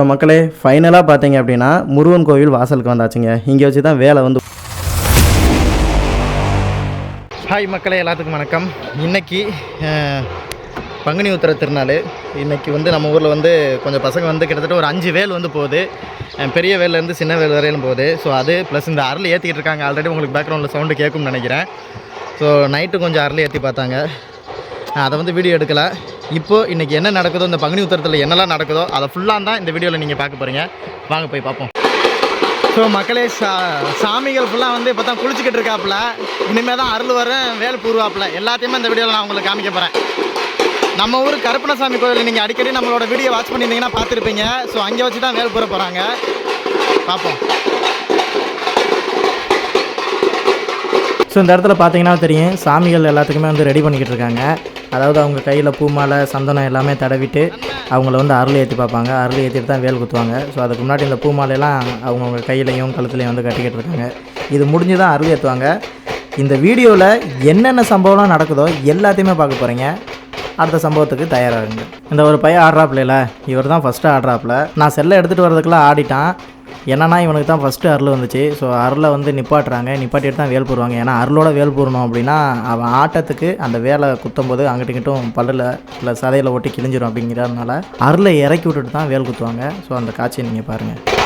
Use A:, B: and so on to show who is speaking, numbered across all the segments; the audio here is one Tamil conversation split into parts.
A: ஸோ மக்களே ஃபைனலாக பார்த்தீங்க அப்படின்னா முருகன் கோவில் வாசலுக்கு வந்தாச்சுங்க. இங்கே வச்சு தான் வேலை வந்து ஹாய் மக்களே எல்லாத்துக்கும் வணக்கம். இன்னைக்கு பங்குனி உத்திர திருநாள். இன்றைக்கி வந்து நம்ம ஊரில் வந்து கொஞ்சம் பசங்க வந்து கிட்டத்தட்ட ஒரு அஞ்சு வேல் வந்து போகுது. பெரிய வேல்லேருந்து சின்ன வேல் வரையிலும் போகுது. ஸோ அது ப்ளஸ் இந்த அருள் ஏற்றிக்கிட்டு இருக்காங்க. ஆல்ரெடி உங்களுக்கு பேக்ரவுண்டில் சவுண்டு கேட்கும்னு நினைக்கிறேன். ஸோ நைட்டு கொஞ்சம் அருள் ஏற்றி பார்த்தாங்க. நான் அதை வந்து வீடியோ எடுக்கலை. இப்போது இன்றைக்கி என்ன நடக்குதோ இந்த பங்குனி உத்தரத்தில் என்னெல்லாம் நடக்குதோ அதை ஃபுல்லாக தான் இந்த வீடியோவில் நீங்கள் பார்க்க போகிறீங்க வாங்க போய் பார்ப்போம். ஸோ மக்களே சா சாமிகள் ஃபுல்லாக வந்து இப்போ தான் குளிச்சுக்கிட்டு இருக்காப்புல. இனிமேல் தான் அருள் வர வேல் பூர்வாப்புல. எல்லாத்தையுமே இந்த வீடியோவில் நான் உங்களுக்கு காமிக்க போகிறேன் நம்ம ஊர் கருப்பணசாமி கோயில் நீங்கள் அடிக்கடி நம்மளோட வீடியோ வாட்ச் பண்ணியிருந்தீங்கன்னா பார்த்துருப்பீங்க. ஸோ அங்கே வச்சு தான் வேல் பூர போகிறாங்க பார்ப்போம்.
B: ஸோ இந்த இடத்துல பார்த்தீங்கன்னா தெரியும் சாமிகள் எல்லாத்துக்குமே வந்து ரெடி பண்ணிக்கிட்டு இருக்காங்க. அதாவது அவங்க கையில் பூ மாலை சந்தனம் எல்லாமே தடவிட்டு அவங்கள வந்து அருள் ஏற்றி பார்ப்பாங்க. அருள் ஏற்றிட்டு தான் வேல் குத்துவாங்க. ஸோ அதுக்கு முன்னாடி இந்த பூ மாலையெல்லாம் அவங்கவுங்க கையிலையும் கழுத்துலையும் வந்து கட்டிக்கிட்டு இருக்காங்க. இது முடிஞ்சு தான் அருள் ஏற்றுவாங்க இந்த வீடியோவில் என்னென்ன சம்பவம்லாம் நடக்குதோ எல்லாத்தையுமே பார்க்க போகிறீங்க அடுத்த சம்பவத்துக்கு தயாராகுங்க இந்த ஒரு பையன் ஆடுறாப்புல இவர் தான் ஃபஸ்ட்டு ஆடுறாப்புல. நான் செல்லை எடுத்துகிட்டு வரதுக்குலாம் ஆடிட்டான். என்னன்னா இவனுக்கு தான் ஃபஸ்ட்டு அருள் வந்துச்சு. ஸோ அருளை வந்து நிப்பாட்டுறாங்க. நிப்பாட்டிட்டு தான் வேல் போடுவாங்க. ஏன்னா அருளோட வேல் போடணும் அப்படின்னா அவன் ஆட்டத்துக்கு அந்த வேலை குத்தும் போது அங்கிட்டு இங்கிட்டும் பல்லில் இல்லை சதையில் ஒட்டி கிழிஞ்சிரும் அப்படிங்கிறதுனால அருளை இறக்கி விட்டுட்டு தான் வேல் குத்துவாங்க. ஸோ அந்த காட்சியை நீங்கள் பாருங்கள்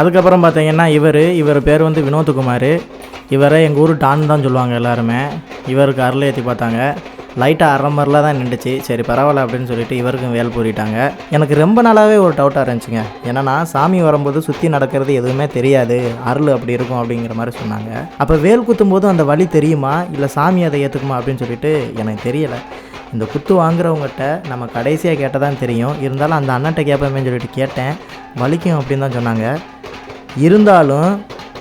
B: அதுக்கப்புறம் பார்த்தீங்கன்னா இவர் இவர் பேர் வந்து வினோத்குமார். இவரை எங்கள் ஊர் டான் தான் சொல்லுவாங்க எல்லாருமே. இவருக்கு அருள் ஏற்றி பார்த்தாங்க. லைட்டாக அரை மாதிரிலாம் தான் நின்றுச்சு சரி பரவாயில்ல அப்படின்னு சொல்லிட்டு இவருக்கும் வேல் பூரிட்டாங்க. எனக்கு ரொம்ப நாளாகவே ஒரு டவுட்டாக இருந்துச்சுங்க. என்னன்னா சாமி வரும்போது சுற்றி நடக்கிறது எதுவுமே தெரியாது. அருள் அப்படி இருக்கும் அப்படிங்கிற மாதிரி சொன்னாங்க. அப்போ வேல் குத்தும் போது அந்த வழி தெரியுமா? இல்லை சாமி அதை ஏற்றுக்குமா அப்படின்னு சொல்லிட்டு எனக்கு தெரியலை. இந்த குத்து வாங்குறவங்ககிட்ட நம்ம கடைசியாக கேட்டால் தான் தெரியும். இருந்தாலும் அந்த அண்ணன்ட்ட கேட்பேன்னு சொல்லிட்டு கேட்டேன். வலிக்கும் அப்படின்னு தான் சொன்னாங்க. இருந்தாலும்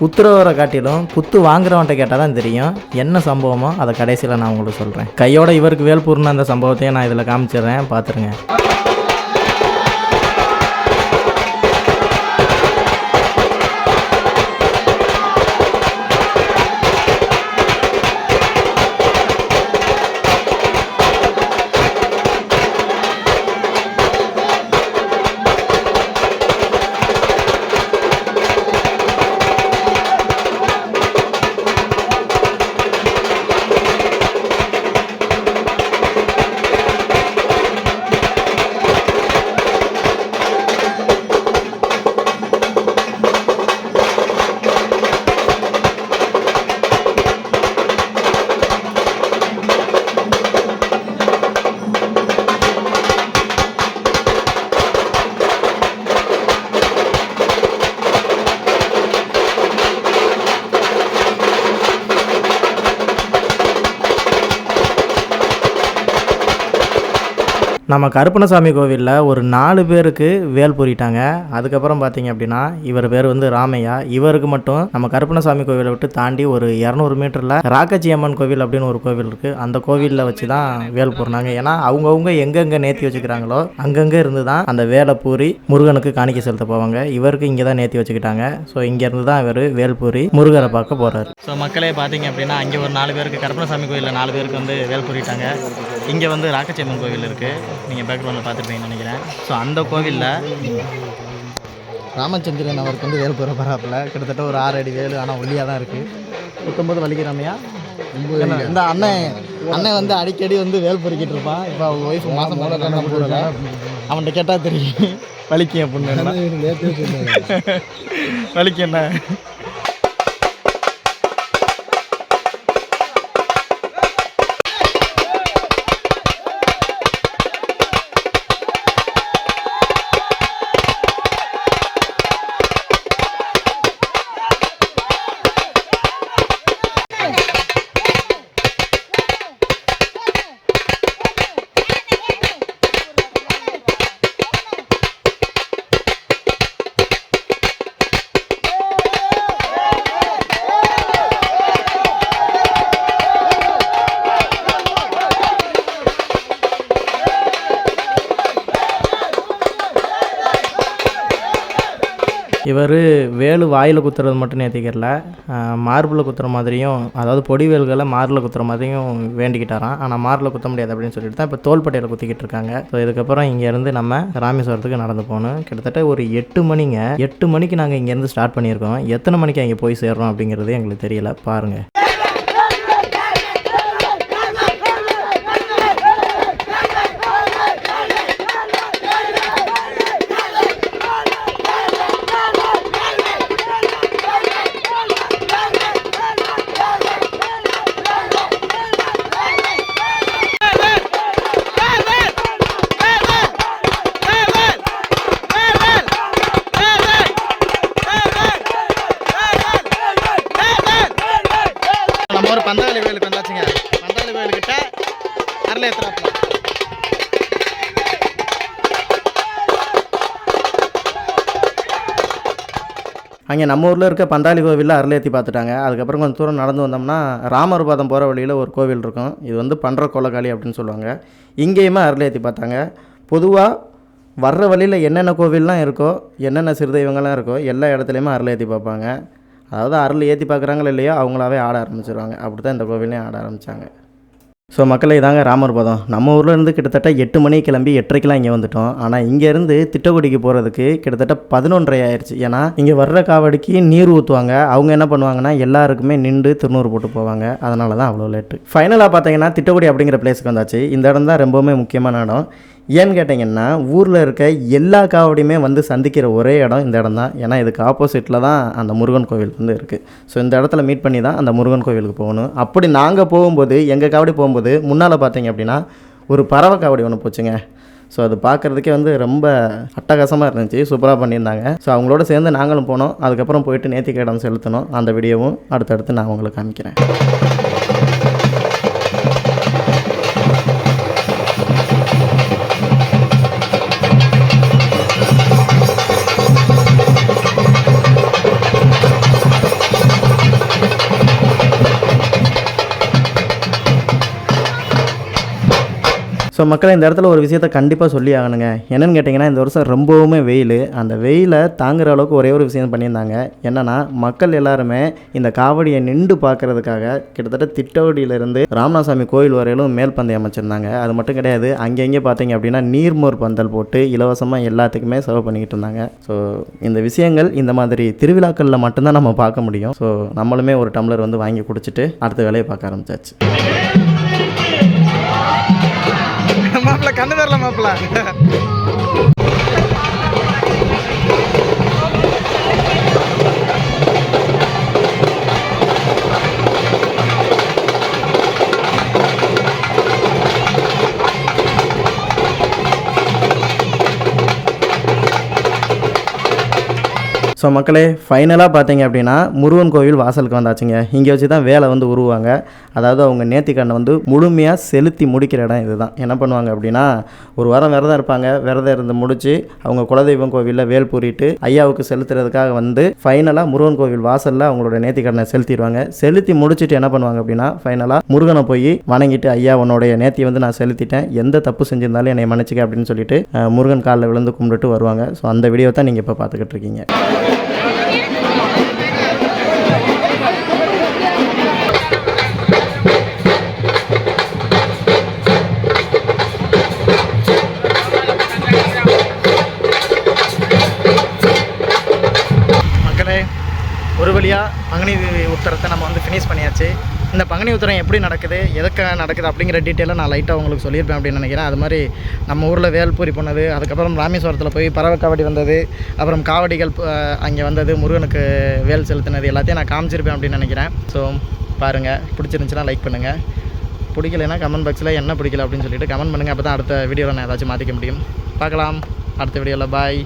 B: குத்துறவரை காட்டிலும் குத்து வாங்குறவன்ட்ட கேட்டால் தான் தெரியும். என்ன சம்பவமோ அதை கடைசியில் நான் உங்களுக்கு சொல்கிறேன் கையோட இவருக்கு வேல் அந்த சம்பவத்தையும் நான் இதில் காமிச்சிடுறேன். பார்த்துருங்க நம்ம கருப்பணசாமி கோவிலில் ஒரு நாலு பேருக்கு வேல் பூரிட்டாங்க. அதுக்கப்புறம் பார்த்தீங்க அப்படின்னா இவர் பேர் வந்து ராமையா. இவருக்கு மட்டும் நம்ம கருப்பணசாமி கோவிலை விட்டு தாண்டி ஒரு இரநூறு மீட்டரில் ராக்கச்சி அம்மன் கோவில் அப்படின்னு ஒரு கோவில் இருக்குது அந்த கோவிலில் வச்சு தான் வேல் பூர்னாங்க. ஏன்னா அவங்கவுங்க எங்கெங்கே நேர்த்தி வச்சுக்கிறாங்களோ அங்கங்கே இருந்து தான் அந்த வேலை பூரி முருகனுக்கு காணிக்க செலுத்த போவாங்க இவருக்கு இங்கே தான் நேர்த்தி வச்சுக்கிட்டாங்க. ஸோ இங்கேருந்து தான் இவர் வேல் பூரி முருகரை பார்க்க போகிறாரு
A: ஸோ மக்களே பார்த்தீங்க அப்படின்னா அங்கே ஒரு நாலு பேருக்கு கருப்பணசாமி கோயிலில் நாலு பேருக்கு வந்து வேல் பூரிட்டாங்க. இங்கே வந்து ராக்கச்சியம்மன் கோவில் இருக்குது நீங்கள் பேக்ரவுண்டில் பார்த்துருப்பீங்கன்னு நினைக்கிறேன். ஸோ அந்த கோவிலில் ராமச்சந்திரன் அவருக்கு வந்து வேல் பூர பராப்பில் கிட்டத்தட்ட ஒரு ஆறு அடி வேலு ஆனால் ஒல்லியாக தான் இருக்குது சுத்தம்போது வலிக்கிறாமையா இந்த அண்ணன் அண்ணன் வந்து அடிக்கடி வந்து வேல் பொறுக்கிட்டு இருப்பான். இப்போ அவங்க ஒய்ஃப் மாதம் மாதம் போடல அவன்கிட்ட கேட்டால் தெரியும். வலிக்கும் அப்படின்னு வலிக்கும் என்ன? இவர் வேலு வாயில் குத்துறது மட்டும் நேர்த்திக்கிறல மார்பில் குத்துற மாதிரியும் அதாவது பொடி வேல்களை மார்பில் குத்துற மாதிரியும் வேண்டிக்கிட்டாராம். ஆனால் மார்பில் குத்த முடியாது அப்படின்னு சொல்லிட்டு தான் இப்போ தோள்பட்டையில் குத்திக்கிட்டு இருக்காங்க. ஸோ இதுக்கப்புறம் இங்கேருந்து நம்ம ராமேஸ்வரத்துக்கு நடந்து போகணும். கிட்டத்தட்ட ஒரு எட்டு மணிங்க. எட்டு மணிக்கு நாங்கள் இங்கேருந்து ஸ்டார்ட் பண்ணியிருக்கோம். எத்தனை மணிக்கு அங்கே போய் சேர்றோம் அப்படிங்கிறது எங்களுக்கு தெரியல. பாருங்கள்
B: அருள் அங்கே நம்ம ஊரில் இருக்க பந்தாளி கோவிலில் அருளேத்தி பார்த்துட்டாங்க. அதுக்கப்புறம் கொஞ்சம் தூரம் நடந்து வந்தோம்னா ராமர் பாதம் போகிற வழியில் ஒரு கோவில் இருக்கும். இது வந்து பண்ற கொலக்காளி அப்படின்னு சொல்லுவாங்க. இங்கேயுமே அருளேத்தி பார்த்தாங்க. பொதுவாக வர்ற வழியில் என்னென்ன கோவில்லாம் இருக்கோ என்னென்ன சிறுதெய்வங்கள்லாம் இருக்கோ எல்லா இடத்துலையுமே அருள் ஏற்றி பார்ப்பாங்க. அதாவது அருள் ஏற்றி பார்க்குறாங்களோ இல்லையோ அவங்களாவே ஆட ஆரம்பிச்சிருவாங்க. அப்படி தான் இந்த கோவிலையும் ஆட ஆரம்பித்தாங்க ஸோ மக்களை இதாங்க ராமர் பதம். நம்ம ஊரில் இருந்து கிட்டத்தட்ட எட்டு மணி கிளம்பி எட்டரைக்கெலாம் இங்கே வந்துட்டோம். ஆனால் இங்கேருந்து திட்டக்குடிக்கு போகிறதுக்கு கிட்டத்தட்ட பதினொன்றரை ஆயிடுச்சு. ஏன்னா இங்கே வர்ற காவடிக்கு நீர் ஊற்றுவாங்க அவங்க என்ன பண்ணுவாங்கன்னா எல்லாருக்குமே நின்று திருநூறு போட்டு போவாங்க. அதனால தான் அவ்வளோ லேட்டு ஃபைனலாக பார்த்தீங்கன்னா திட்டக்குடி அப்படிங்கிற பிளேஸுக்கு வந்தாச்சு. இந்த இடம் தான் ரொம்பவுமே முக்கியமான இடம். ஏன்னு கேட்டிங்கன்னா ஊரில் இருக்க எல்லா காவடியுமே வந்து சந்திக்கிற ஒரே இடம் இந்த இடம் தான். ஏன்னா இதுக்கு ஆப்போசிட்டில் தான் அந்த முருகன் கோவில் வந்து இருக்குது ஸோ இந்த இடத்துல மீட் பண்ணி தான் அந்த முருகன் கோவிலுக்கு போகணும். அப்படி நாங்கள் போகும்போது எங்கள் காவடி போகும்போது முன்னால் பார்த்தீங்க அப்படின்னா ஒரு பறவை காவடி ஒன்று போச்சுங்க. ஸோ அது பார்க்குறதுக்கே வந்து ரொம்ப அட்டகாசமாக இருந்துச்சு. சூப்பராக பண்ணியிருந்தாங்க. ஸோ அவங்களோட சேர்ந்து நாங்களும் போனோம். அதுக்கப்புறம் போயிட்டு நேர்த்திக்கு இடம் செலுத்தணும் அந்த வீடியோவும் அடுத்தடுத்து நான் உங்களுக்கு காமிக்கிறேன். ஸோ மக்களை இந்த இடத்துல ஒரு விஷயத்த கண்டிப்பாக சொல்லி ஆகணுங்க. என்னென்னு கேட்டிங்கன்னா இந்த வருஷம் ரொம்பவுமே வெயில். அந்த வெயிலை தாங்குற அளவுக்கு ஒரே ஒரு விஷயம் பண்ணியிருந்தாங்க. என்னென்னா மக்கள் எல்லாருமே இந்த காவடியை நின்று பார்க்கறதுக்காக கிட்டத்தட்ட திட்டவடியிலிருந்து ராமநாசாமி கோயில் வரையிலும் மேல் பந்தயம் அமைச்சிருந்தாங்க. அது மட்டும் கிடையாது அங்கங்கே பார்த்தீங்க அப்படின்னா நீர்மோர் பந்தல் போட்டு இலவசமாக எல்லாத்துக்குமே செலவு பண்ணிக்கிட்டு இருந்தாங்க. ஸோ இந்த விஷயங்கள் இந்த மாதிரி திருவிழாக்களில் மட்டும்தான் நம்ம பார்க்க முடியும். ஸோ நம்மளுமே ஒரு டம்ளர் வந்து வாங்கி குடிச்சிட்டு அடுத்த வேலையை பார்க்க ஆரம்பிச்சாச்சு. மாப்பிள்ள கண்ணு தரல மாப்பிள்ள. ஸோ மக்களே ஃபைனலாக பார்த்தீங்க அப்படின்னா முருகன் கோவில் வாசலுக்கு வந்தாச்சுங்க. இங்கே வச்சு தான் வேலை வந்து உருவாங்க. அதாவது அவங்க நேர்த்திக்கண்ணை வந்து முழுமையாக செலுத்தி முடிக்கிற இடம் இதுதான். என்ன பண்ணுவாங்க அப்படின்னா ஒரு வாரம் விரதம் இருப்பாங்க. விரதம் இருந்து முடித்து அவங்க குலதெய்வம் கோவிலில் வேல் பூரிட்டு ஐயாவுக்கு செலுத்துறதுக்காக வந்து ஃபைனலாக முருகன் கோவில் வாசலில் அவங்களோட நேர்த்திக்கண்ணை செலுத்திடுவாங்க. செலுத்தி முடிச்சுட்டு என்ன பண்ணுவாங்க அப்படின்னா ஃபைனலாக முருகனை போய் வணங்கிட்டு ஐயா உன்னுடைய நேர்த்தி வந்து நான் செலுத்திட்டேன். எந்த தப்பு செஞ்சிருந்தாலும் என்னை மன்னிச்சிக்க அப்படின்னு சொல்லிட்டு முருகன் காலில் விழுந்து கும்பிட்டுட்டு வருவாங்க. ஸோ அந்த வீடியோ தான் நீங்கள் இப்போ பார்த்துக்கிட்டு இருக்கீங்க. இந்த பங்குனி உத்தரம் எப்படி நடக்குது எதுக்காக நடக்குது அப்படிங்கிற டீட்டெயிலாக நான் லைட்டாக உங்களுக்கு சொல்லியிருப்பேன் அப்படின்னு நினைக்கிறேன். அது மாதிரி நம்ம ஊரில் வேல்பூரி போனது அதுக்கப்புறம் ராமேஸ்வரத்தில் போய் பறவை காவடி வந்தது அப்புறம் காவடிகள் அங்கே வந்தது முருகனுக்கு வேல் செலுத்தினது எல்லாத்தையும் நான் காமிச்சிருப்பேன் அப்படின்னு நினைக்கிறேன். ஸோ பாருங்கள் பிடிச்சிருந்துச்சுன்னா லைக் பண்ணுங்கள் பிடிக்கலைன்னா கமெண்ட் பாக்ஸில் என்ன பிடிக்கல அப்படின்னு சொல்லிட்டு கமெண்ட் பண்ணுங்கள் அப்போ தான் அடுத்த வீடியோவில் நான் ஏதாச்சும் மாற்றிக்க முடியும். பார்க்கலாம். அடுத்த வீடியோவில் பாய்